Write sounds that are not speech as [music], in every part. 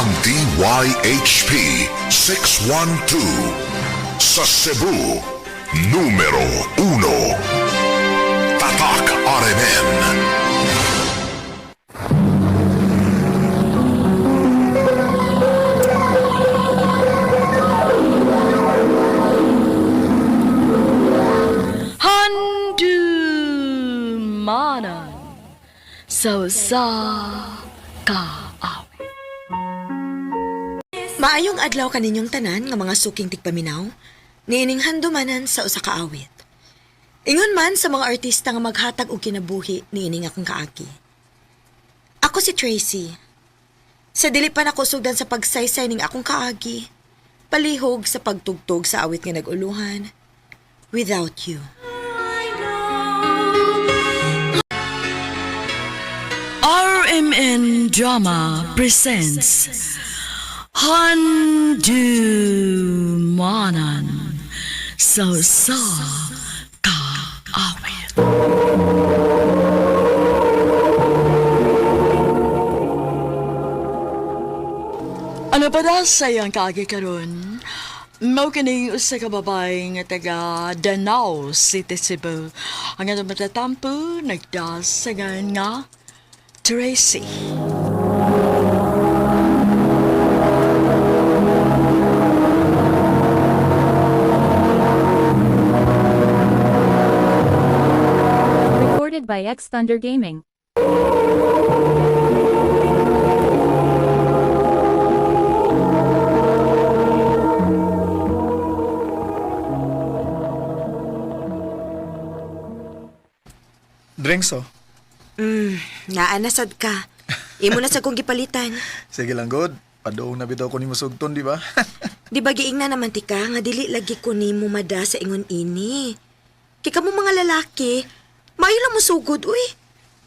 ang DYHP 612 sa Cebu, numero 1. Tatak RMN. Handumanan sa kaawi. Maayong adlaw kaninyong tanan nga mga suking tigpaminaw, niining handumanan sa usa ka awit. Ingon man sa mga artista nga maghatag og kinabuhi niining akong kaaki. Ako si Tracy. Sa dili pa nako sugdan sa pagsaysay ning akong kaagi, palihog sa pagtugtog sa awit nga naguluhan, Without You. RMN Drama presents Handumanan sa sa kaawi. Ano pa da sayang kaagi karon? Mao kini usa ka taga Danao City Cebu. Ang atong matatampo nagdasagan nga Tracy. Recorded by X Thunder Gaming. Drinks oh. Naanasad ka. Imo na sa kong gipalitan. [laughs] Sige lang good. Padong na bitaw ko ni musugton, di ba? [laughs] Di ba giing na naman tika nga dili lagi ko ni mo mada sa ingon ini. Kika mo mga lalaki, mayo lang mo sugod, uy.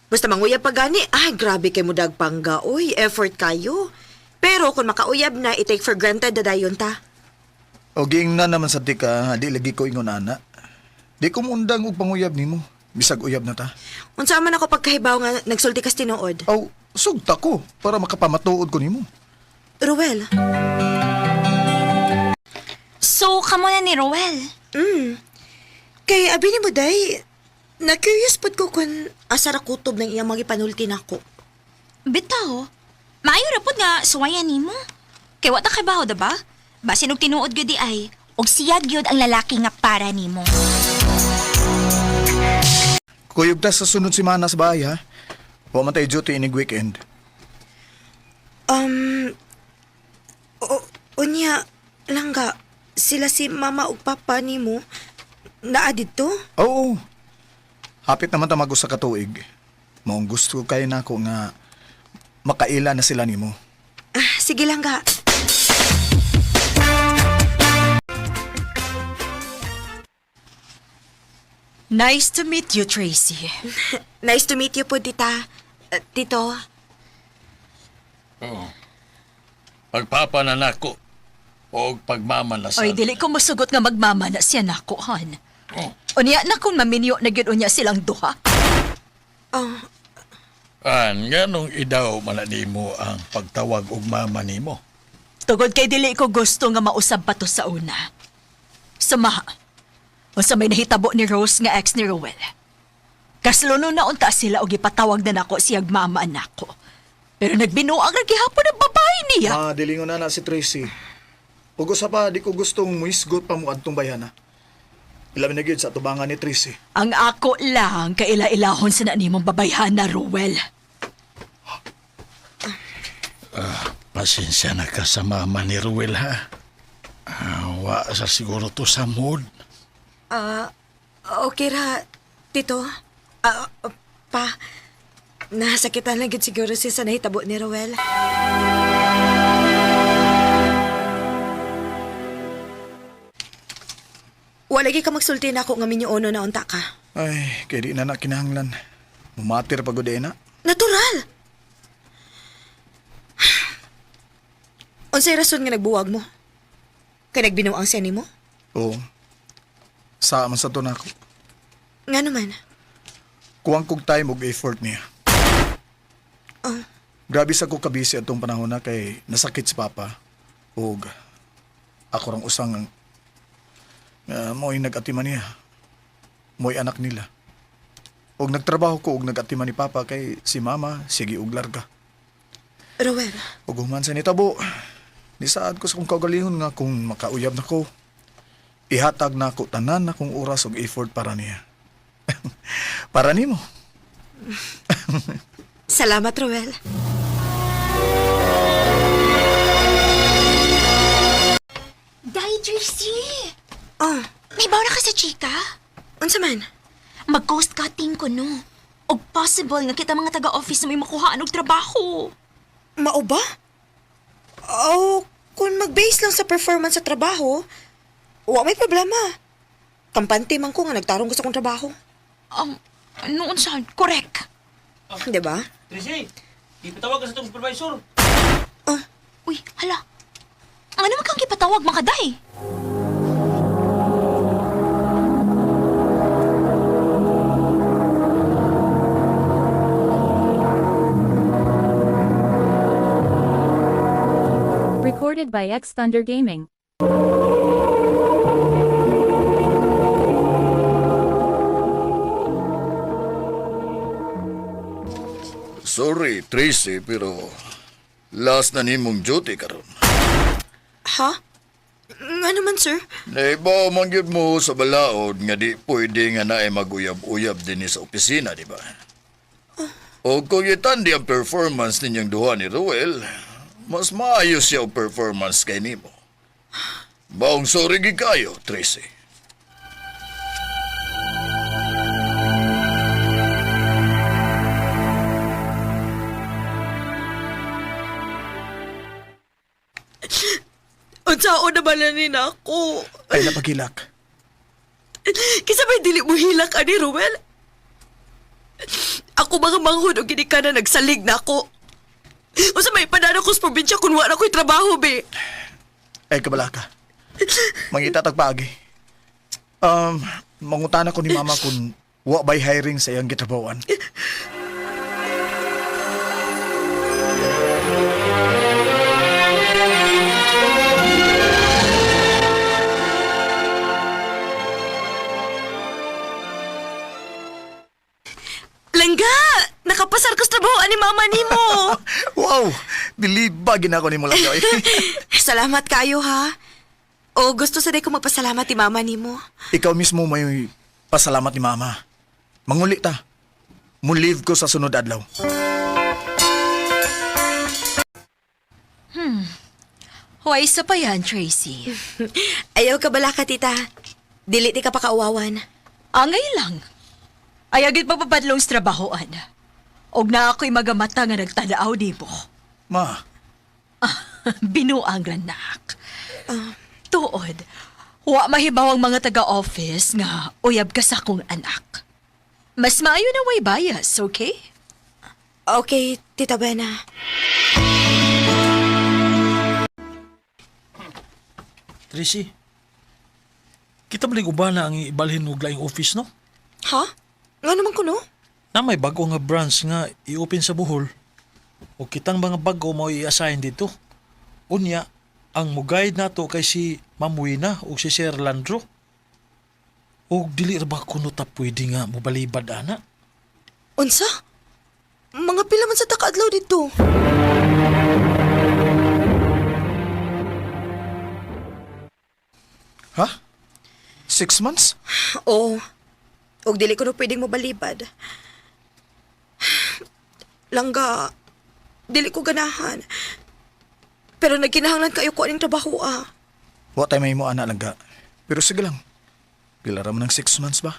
Basta manguyab pa gani, ay grabe kay mo dagpangga, uy. Effort kayo. Pero kung makauyab na, i-take for granted na dayon ta. o giing na naman sa tika, di lagi ko ingon ana. Di ko mundang og panguyab nimo. Bisag uyab na ta. Unsa man ako pagkahibaw nga nagsulti kas tinuod. Aw, sugta ko para makapamatuod ko nimo. Ruel, So, kamo na ni Roel. mm. Kay abi ni mo day, na-curious pod ko kung asara kutob ng iyang mga ipanulti nako. Bitaw, maayo ra pud nga suwayan nimo. Kay wata kay baho da ba? Basin og tinuod gyud di ay, og siyag gyud ang lalaki nga para nimo. Kuyog ta sa sunod semana sa bahay ha. Wa man tayo duty inig weekend. Um, o, unya, langga, sila si mama ug papa ni mo, naa dito? Oo. Hapit naman ta mag-usa ka tuig. Maong gusto kay nako nga makaila na sila nimo. Ah, sige langga. Nice to meet you, Tracy. [laughs] Nice to meet you po, tita. Uh, tito. Pagpapananako o pagmamalasan. Ay, dili ko musugot nga magmama na siya nako, han. Oh. Unya na kung maminyo na gyud unya silang duha. Oh, An, ganong idaw mananimo ang pagtawag og mama nimo. Tugod kay dili ko gusto nga mausab pa to sa una. Sumaha. Unsa may nahitabo ni Rose nga ex ni Rowell. Kasluno na unta sila og ipatawag na nako siyag mama nako. Pero nagbinuang ra gihapon ang babae niya. Ma, dilingon na na si Tracy. Ug usa pa, di ko gustong muisgot pa mo adtong bayana. Ilabi na gyud sa tubangan ni Tracy. Ang ako lang kaila-ilahon sa na nimong babayhan na Rowell. Pasensya na ka sa mama ni Ruel ha. Ah, wa sa siguro to sa mood. okay ra, tito. Ah, uh, pa, nasakitan lang gid siguro siya sa nahitabo ni Roel. Walagi ka magsulti na ako nga minyo na unta ka. Ay, kay di na na kinahanglan. Mumatir pa gud eh, na. Natural! [sighs] Unsay rason nga nagbuwag mo? Kay nagbinuang siya nimo? Oo. Sa man sa to nako. Nga naman. Kuwang kog time ug effort niya. Oh. Grabe sa ko kabisi atong panahon na kay nasakit si Papa. Ug ako rang usang uh, mo'y nag-atiman niya. Mo'y anak nila. Ug nagtrabaho ko ug nag-atiman ni Papa kay si Mama sige ug larga. Rowel, Ug human sa nitabo, nisaad ko sa kong kaugalingon nga kung makauyab na ko, ihatag na ako tanan na kong oras ug effort para niya. [laughs] para nimo. [laughs] salamat Rowel. Dahil, Jersey! Oh, May bawa na ka sa chika? unsa man? Mag-ghost cutting ko, no? O possible nga kita mga taga-office na may makuhaan og trabaho. Mao ba? Oh, kung mag-base lang sa performance sa trabaho, wa may problema. Kampante man ko nga nagtarong ko sa kong trabaho. Um, noon saan? Correct. Di ba? Tracy, ipatawag ka sa itong supervisor. Uy, hala. Ano naman kang kipatawag, makaday? Recorded by X Thunder Gaming. Sorry, Tracy, pero last na nimong duty karon. Ha? Nga naman, sir. Naibaw man gyud mo sa balaod nga di pwede nga naay maguyab-uyab din sa opisina, di ba? O kung itandi ang performance ninyong duha ni Ruel, mas maayos ang performance kay nimo. Baong sorry gid kayo, Tracy. Unsaon na balanin ako? Ay napagilak. Kisa may dili mo hilak ani, Rowel? Ako mga manghod o gini ka na nagsalig na ako. O sa may panana ko sa probinsya kung wala ko'y trabaho, be. Ay kabalaka. Mangitatag paagi. Um, mangutana ko ni Mama kung wa bay hiring sa iyang gitrabawan. Langga! Nakapasar ko sa trabaho ni mama ni mo. Wow! Believe ba ginako ni mo lang yoy? Salamat kayo, ha? O gusto sa ko magpasalamat ni mama ni mo. Ikaw mismo may pasalamat ni Mama. Manguli ta. Mu-leave ko sa sunod adlaw. Huwag isa pa yan, Tracy. [laughs] Ayaw ka bala ka, tita. Dili ti ka pa kauwawan. Angay lang. Ayagit papapadlong sa trabahoan. Og na ako'y magamata nga nagtadaaw di mo. Ma, [laughs] Binuang ranak. Tuod, wa mahibaw ang mga taga-office nga uyab ka sa akong anak. Mas maayo na way bias, okay? Okay, tita Bena. Tracy, kita ba uban na ang ibalhin og laing office, no? Ha? Nga naman ko, no? Na may bago nga branch nga i-open sa Bohol. O kitang mga bago mo i-assign dito. Unya, ang mugayad nato kay si Ma'am Wina o si Sir Landro. O dili ra ba kuno ta pwede nga mobalibad ana? Unsa? Mga pila man sa takaadlaw dito. ha? Six months? [sighs] Oo. Og dili ko na pwedeng mabalibad. Langga, dili ko ganahan. Pero nagkinahanglan kayo ko aning trabaho ah. Wa tayo may mo ana lang ga. Pero sige lang. Pila ra man ng six months ba?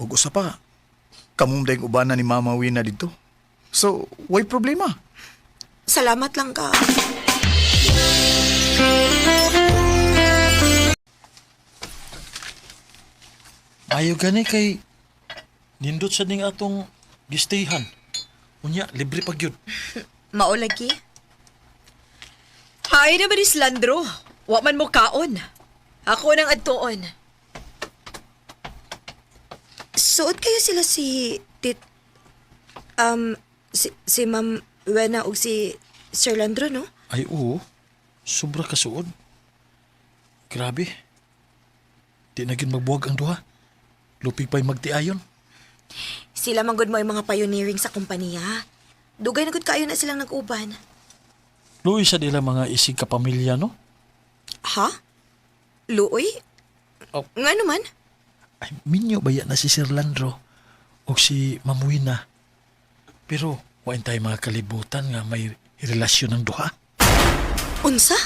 Ug usa pa. Kamum dayong uban na ni Mama Wina dito. So, why problema? Salamat lang ka. Ayaw gani kay nindot sa ning atong gistayhan. Unya, libre pag yun. [laughs] Maulagi? Hay na ba ni Slandro? Wa man mo kaon. Ako nang adtuon. Suot kayo sila si Tit... Um, si, si Ma'am Wena og si Sir Landro, no? Ay oo, sobra kasuod. Grabe. Di na magbuwag ang duha. Lupig pa'y magtiayon. Sila man gud mo yung mga pioneering sa kumpanya. Dugay na gud kayo na silang nag-uban. Luoy sa nila mga isig kapamilya, no? Ha? Luoy? Oh. Nga naman? Ay, minyo baya na si Sir Landro o si Mamuina. Pero, wain tayo mga kalibutan nga may relasyon ng duha. Unsa?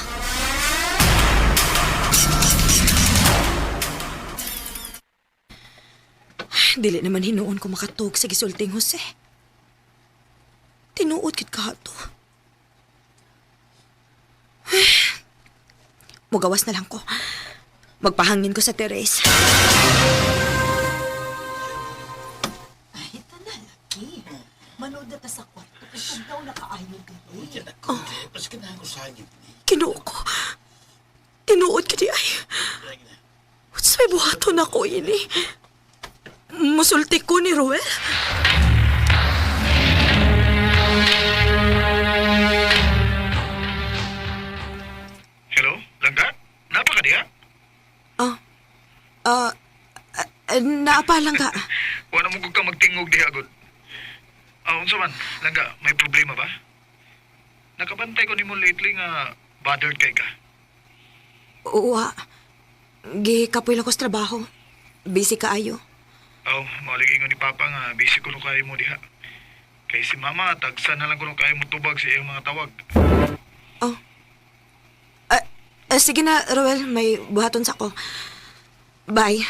Dili naman hinuon ko makatug sa gisulting Jose. Tinuod kit ka to. [sighs] Mugawas na lang ko. Magpahangin ko sa teres. Manood na ta sa kwarto kung daw nakaayo dito. Kinuo ko. Tinuod ka di ay. What's may buhaton ako ini? Musulti ko ni Ruel. Hello, Langga? Napa ka diha? Ah, ah, ah, naapa lang ka. [laughs] Wala mo kung ka magtingog diha agad. Ah, unsa man, Langga, may problema ba? Nakabantay ko nimo lately nga bothered kay ka. Uwa. Gikapoy lang ko sa trabaho. Busy ka ayo. Oh, maligay ko ni Papa nga busy ko no kayo mo diha. Kay si Mama, tagsa na lang ko no kayo mo tubag sa iyang mga tawag. Oh. Ah, ah, sige na, Roel. May buhaton sa ko. Bye.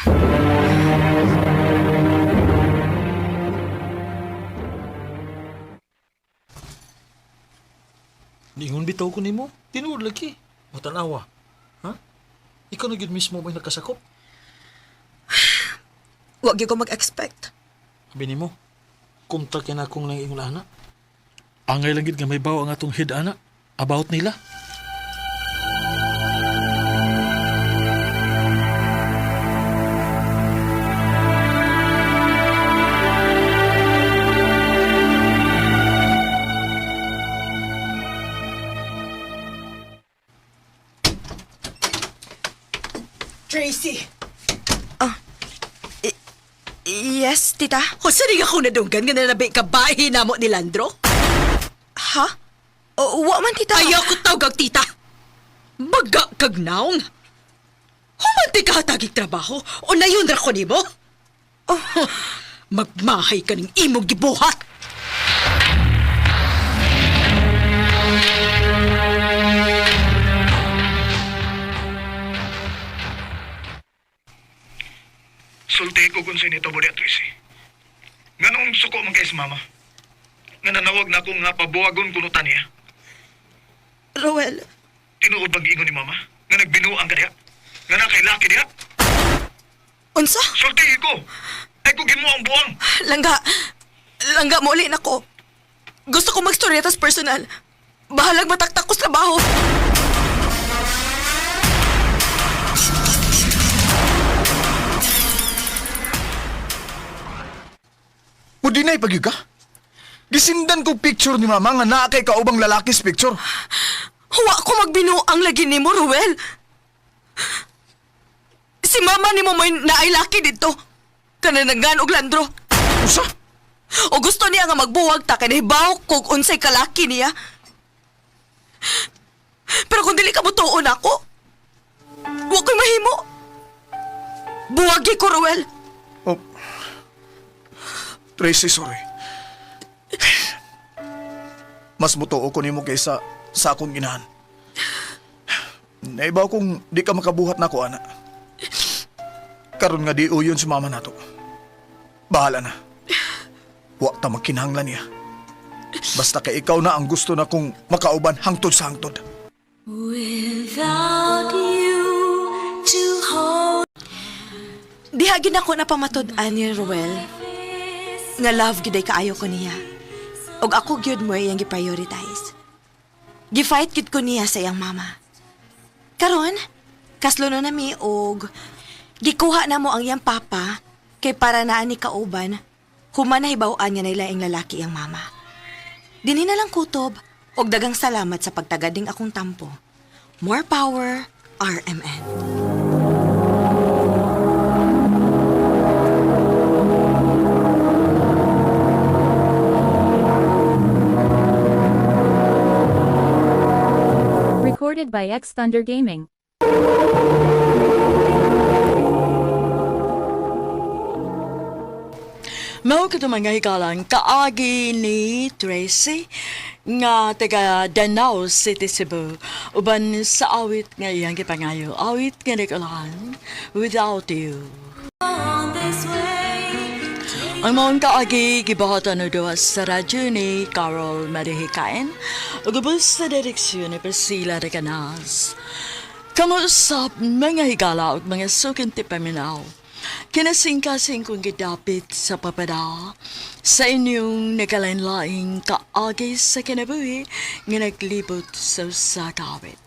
Ningon bitaw ko nimo. Tinuod lagi. Matanawa. Ha? Ikaw na gyud mismo may nakasakop. Huwag ko mag-expect. Sabi nimo, kumta kina akong nang ingon ana. Angay lang gid nga may bawa ang atong head ana about nila. Tita? o sari ako nadunggan nga nalabi ka bahay na mo ni Landro? Ha? O, wa man, tita. Ayaw ko tawag tita. Maga kag naong. Humanti ka hatagig trabaho o nayon ra ko nimo? Oh, magmahay ka ng imong gibuhat. Nanawag na akong nga pabuwagon kunutan niya. Roel, Tinuod bang ingon ni Mama? Nga nagbinuang ka diha? Nga na kay laki diha? unsa? Sulti ko! Ay kugin mo ang buwang! Langga, langga mo ulit ako. Gusto ko mag-storyetas personal. Bahalag mataktak ko sa trabaho. O di na ipagyo ka? Gisindan ko picture ni Mama nga naa kay kaubang lalakis picture. Huwa ko magbinuang lagi ni mo, Ruel. Si mama ni mo may naailaki dito. Kananagan og landro. Usa? O gusto niya nga magbuwag ta kanibaw kung unsay kalaki niya. Pero kung dili ka butuon ako, wa ko'y mahimo. Buwagi ko, Ruel. Oh. Tracy, sorry. Mas mutuo ko nimo kaysa sa akong inahan. Naibaw kung di ka makabuhat na ko, ana. Karon nga di uyon si mama nato. Bahala na. Wa ta magkinahanglan niya. Basta kay ikaw na ang gusto na kong makauban hangtod sa hangtod. Dihagin ako na pamatud-an ni Ruel. Nga love gyud ay kaayo ko niya. Og ako gyud mo iyang gi-prioritize. Gi-fight gyud ko niya sa iyang mama. Karon, kaslo na nami og gikuha na mo ang iyang papa kay para naa ni kauban human na hibaw-an nga nila ing lalaki iyang mama. Dini na lang kutob, og dagang salamat sa pagtagading akong tampo. More power, RMN. By X Thunder Gaming. Mao ka mga hikalang kaagi ni Tracy nga taga Danau City, Cebu. Uban sa awit nga iyang gipangayo. Awit nga nagalahan, Without You. Ang kaagi gibahatan no doa sa radyo ni Carol Marihikain ug sa direksyon ni Priscilla Recanas. Kamusap mga higala ug mga sukin ti paminaw. Kinasing-kasing kong gidapit sa papada sa inyong nagalain-laing kaagi sa kinabuhi nga naglibot sa sakawit.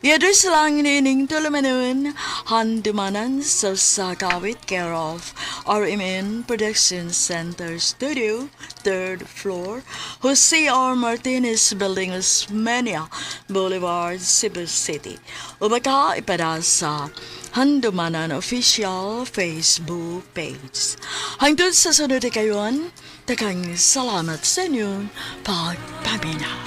Yadres lang nining tulumanon handumanan sa sakawit care of RMN Production Center Studio, third floor, Jose R. Martinez Building, Osmeña Boulevard, Cebu City. Ubaka ipada sa Handumanan Official Facebook page. Hangtod sa sunod kayon, takang salamat sa inyong pagpaminaw.